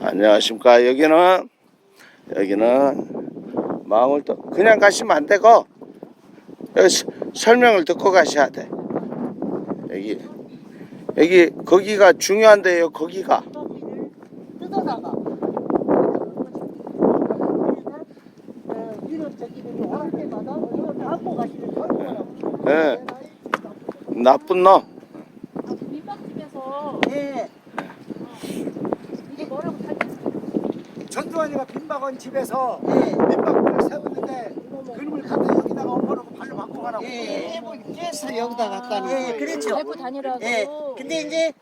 안녕하십니까. 여기는, 여기는 망울도 그냥 가시면 안 되고, 여기 서- 설명을 듣고 가셔야 돼. 여기, 여기, 거기가 중요한데요, 거기가. 뜯어다가. 예. 나쁜 놈. 민박집에서 예. 이게 뭐라고 다 빈박원 집에서 예. 민박집을 세웠는데 그림을 갖다 여기다가 엎어놓고 발로 바꿔 가라고 예. 깨서 여기다 갖다 놓은 예, 거예요. 그렇죠. 밟고 다니라고. 예. 근데 이제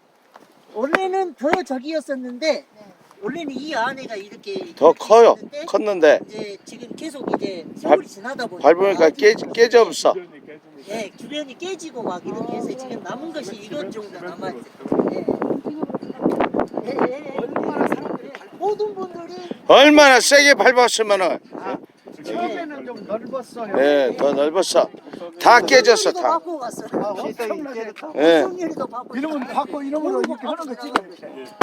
원래는 더 저기였었는데 원래는 이 안에가 이렇게 더 커요. 있었는데 컸는데, 이제 지금 계속 이제 세월이 지나다 보니까 밟으니까 깨, 깨져 없어. 예, 주변이 깨지고 막 이렇게 해서 지금 남은 것이 이것 정도 남았죠. 예. 예, 예, 예. 얼마나 사람들이 모든 분들이 얼마나 세게 밟았으면은, 처음에는 좀 넓었어요 예, 더 넓었어. 다 깨졌어, 다. 받고 갔어요. 엄청나게 예. 성렬이도 받고 이놈은 갔어요. 받고 이놈으로 이렇게 하는 거 지금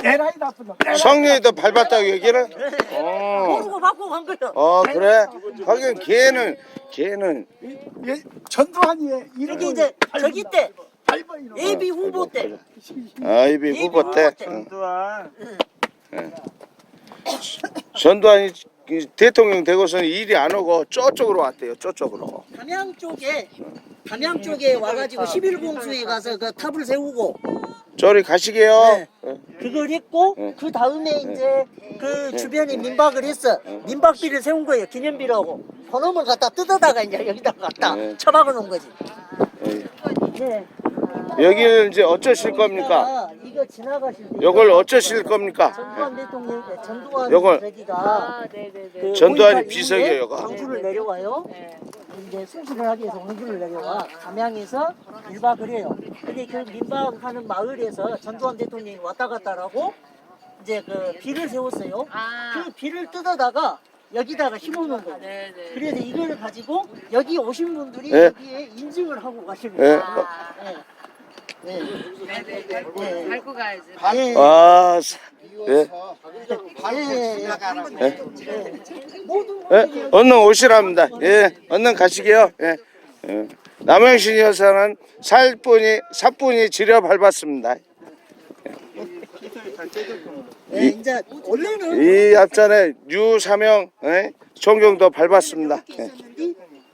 에라이 나쁜 놈 성령이도 밟았다고 여기는? 어. 모르고 받고 간 거예요. 어, 그래? 하긴 걔는, 걔는, 예, 전두환이 이렇게 이제 저기 때 밟아 이놈 예비 후보 때 아이비 후보 때. 응. 전두환 전두환이 이 대통령 되고서는 일이 안 오고 저쪽으로 왔대요, 저쪽으로. 담양 쪽에 담양 쪽에 와가지고 11공수에 가서 그 탑을 세우고 저리 가시게요. 네. 예. 그걸 했고 네. 그 다음에 이제 그 주변에 민박을 했어 민박비를 세운 거예요 기념비라고 번호을 갖다 뜯어다가 이제 여기다 갖다 네. 처박아 놓은 거지 예. 네. 여기를 이제 어쩌실 겁니까? 이거 지나가실 때 요걸 어쩌실 겁니까? 전두환 대통령 네, 전두환 요걸- 저기가 아, 네네네. 그 전두환이 5.18 비석이에요, 이후에 요거. 광주를 내려와요 네. 이제 순수를 하기 위해서 광주를 내려와 담양에서 밀박을 해요 근데 그 민박하는 마을에서 전두환 대통령이 왔다 갔다라고 이제 그 비를 세웠어요 아, 그 비를 뜯어다가 여기다가 심어놓은 거예요. 네네. 그래서 이거를 가지고 여기 오신 분들이 네. 여기에 인증을 하고 가시는 예. 거예요. 아, 네. 네. 네네네. 네. 밟고 가야지. 네. 아, 사- 예. 네. 예. 예. 분들이 여기 얼른 오시랍니다. 예. 얼른 가시게요. 예. 예. 남영신 여사는 살뿐이, 사뿐이 지려 밟았습니다. 네, 이제 원래는 이 앞전에 유사명, 예? 존경도 밟았습니다. 예.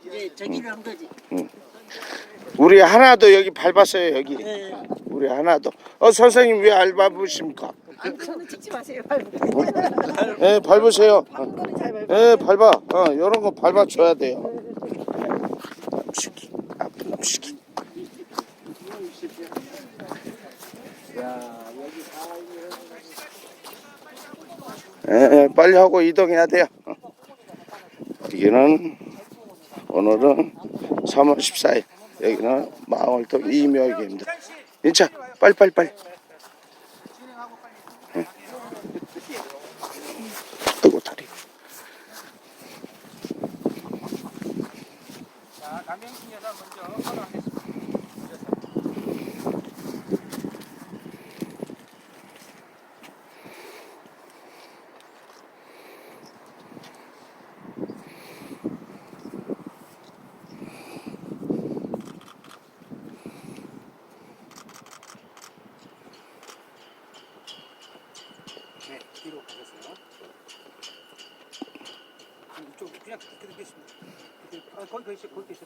이제 저기를 한 거지. 우리 하나도 여기 밟았어요, 여기. 네. 우리 하나도. 어, 선생님 왜 안 밟으십니까? 저는 찍지 마세요. 예, 밟으세요. 예, 밟아. 어, 이런 거 밟아 줘야 돼요. 나쁜 새끼, 나쁜 놈 새끼. 예, 예, 빨리 하고 이동해야 돼요. 어. 여기는 오늘은 3월 14일. 여기는 마을도 이묘역입니다. 인차, 빨리 빨리 빨리. 아이고 다리. 자 남영신 여사 먼저 허락하겠습니다 네, 뒤로 가셨어요. 이쪽 그냥 그렇게 되겠습니다. 아, 거기 계시, 거기 계시.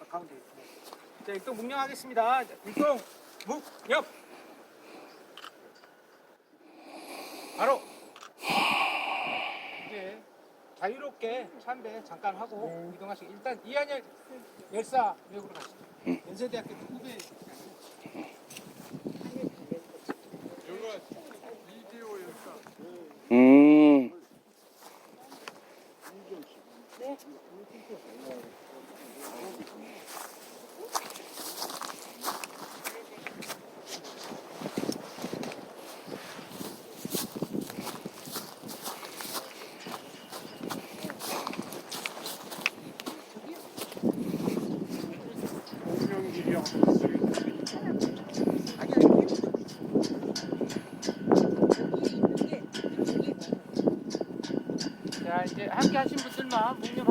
아, 가운데. 네. 자, 일동 묵념하겠습니다. 자, 일동 묵념. 바로 이제 자유롭게 참배 잠깐 하고 이동하시고 일단 이한열 열사 역으로 가시죠. 연세대학교 후배. 자 이제 함께 하신 분들만 목념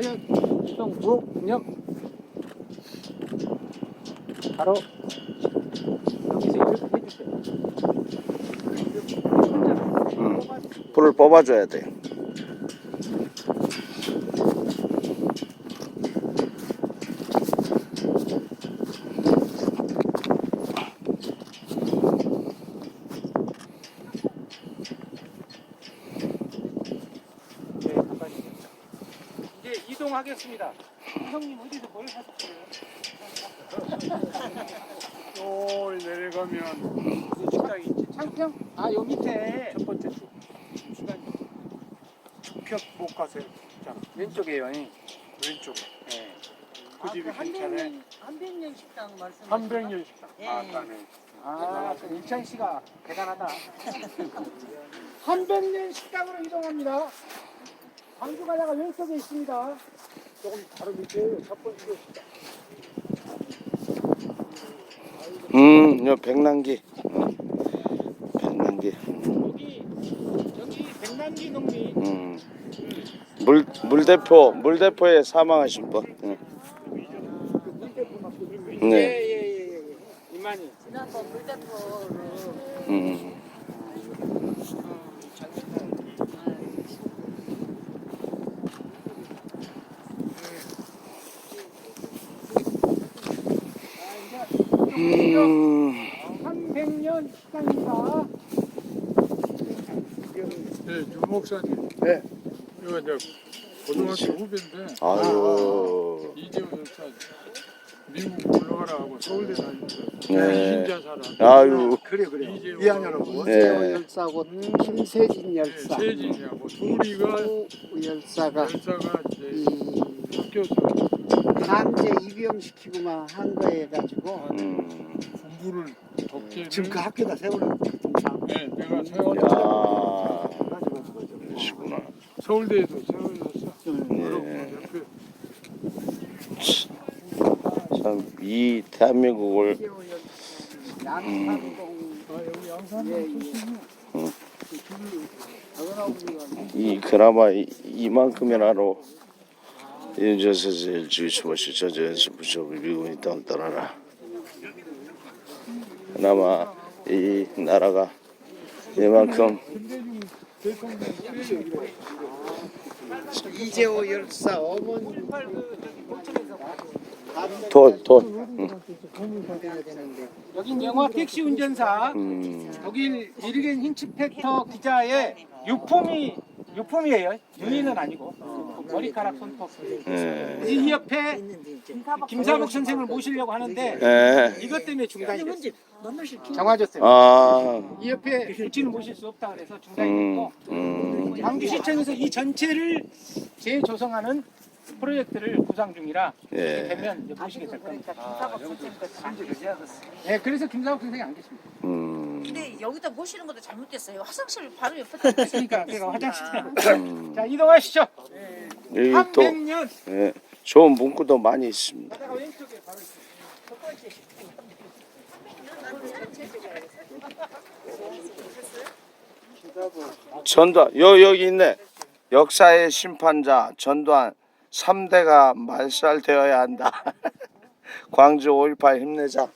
하연 이동 묵념. 바로 여기서 이렇게 해주세요. 음. 불을 뽑아줘야 돼. 네, 가만히 있겠다. 이동하겠습니다. 형님 어디서 뭘 하셨어요? 또 내려가면 그 식당이 있지. 창평? 아, 요 밑에 첫 번째 주. 시간 벽 못 가세요. 자, 왼쪽에요. 왼쪽에. 네. 그 집이 괜찮아요. 한백년 식당 말씀. 한백년 식당. 예. 아, 따네. 아, 그 일찬 씨가 대단하다. 한백년 식당으로 이동합니다. 광주 가다가 왼쪽에 있습니다. 조금 바로 밑에 첫 번째. 음, 요 백남기. 음. 백남기. 여기 여기 백남기 농민 음. 물 물대포 물대포에 사망하신 분. 응. 네. 예예예 예, 예. 이만희. 지난번 물대포를 음. 음. 한백년 식당입니다. 네, 윤 목사님. 네. 이거 이제 고등학교 후배인데 아유. 이재호 열사 미국 올라가라 하고 서울대 다니면서 네. 신자 살아. 아유. 그래 그래 이재호 이한여라고 네. 열사고 김세진 열사 네, 세진이하고 둘이가 또 열사가 열사가 이제 이 학교에서 강제 입영시키고만 한 거에 가지고 음. 공부를 독재를 지금 그 학교다 세우는 그 동상 네, 내가 세월 야. 맞아 맞아 맞아 그러시구나. 서울대에도 세워졌어. 예. 옆에 참 이 대한민국을 양산동 아 여기 양산 예, 예. 음. 아버지가 이 그나마 이, 이만큼이나로 인저스에서 일주일치고시 저저에서 부처고 미국이 땅 떠나라. 그나마 이 나라가 이만큼 이재호 열사 어머니 돈 돈. 해야 되는데 여긴 영화 택시 운전사 음. 독일 미르겐 힌치펙터 기자의 유품이 유품이에요. 유인은 아니고 머리카락 손톱. 예. 이 옆에 김사복 선생을 모시려고 하는데 예. 이것 때문에 중단이 됐어요. 정화졌어요. 아. 이 옆에 부치는 모실 수 없다 그래서 중단이 음. 됐고 음. 광주시청에서 이 전체를 재조성하는 프로젝트를 구상 중이라 예. 되면 이제 모시게 될 겁니다. 김사복 선생님과 네, 그래서 김사복 선생이 안 계십니다. 음. 근데 여기다 모시는 것도 잘못됐어요. 화장실 바로 옆에 그러니까 제가 화장실. 음. 자 이동하시죠. 여기 한또 백년 예. 좋은 문구도 많이 있습니다. 가다가 왼쪽에 바로 있어요. 첫 번째 전두환 여 여기 있네. 역사의 심판자 전두환 3대가 말살되어야 한다. 광주 5.18 힘내자.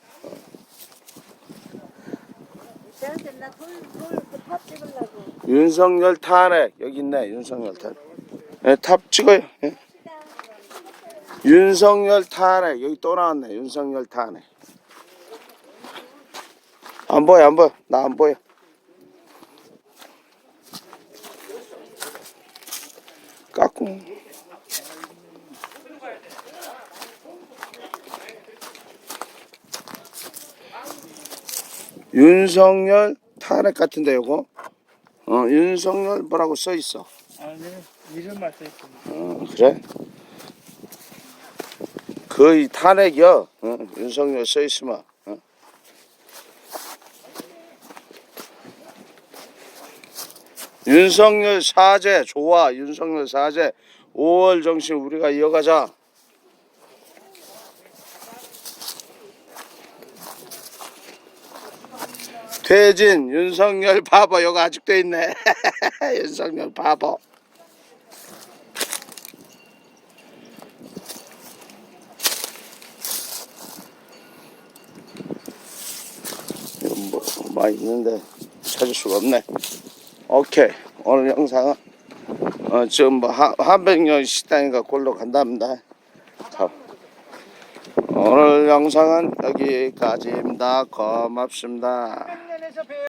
윤석열 탄핵 여기 있네. 윤석열 탄핵. 예, 탑 찍어요. 예. 윤석열 탄핵 여기 또 나왔네. 윤석열 탄핵. 안 보여 안 보여 나 안 보여. 깎고. 윤석열 탄핵 같은데 요거? 어 윤석열 뭐라고 써 있어? 아니 이름만 써 있습니다. 어 그래? 거의 탄핵이여. 어, 윤석열 써 있으면. 어. 윤석열 사죄 좋아. 윤석열 사죄 5월 정신 우리가 이어가자 퇴진 윤석열 바보 여기 아직도 있네. 윤석열 바보. 이거 뭐 많이 있는데 찾을 수가 없네. 오케이. 오늘 영상은 어, 지금 뭐 한, 한백년 식당인가 골로 간답니다. 자, 오늘 영상은 여기까지입니다. 고맙습니다 Sư 屏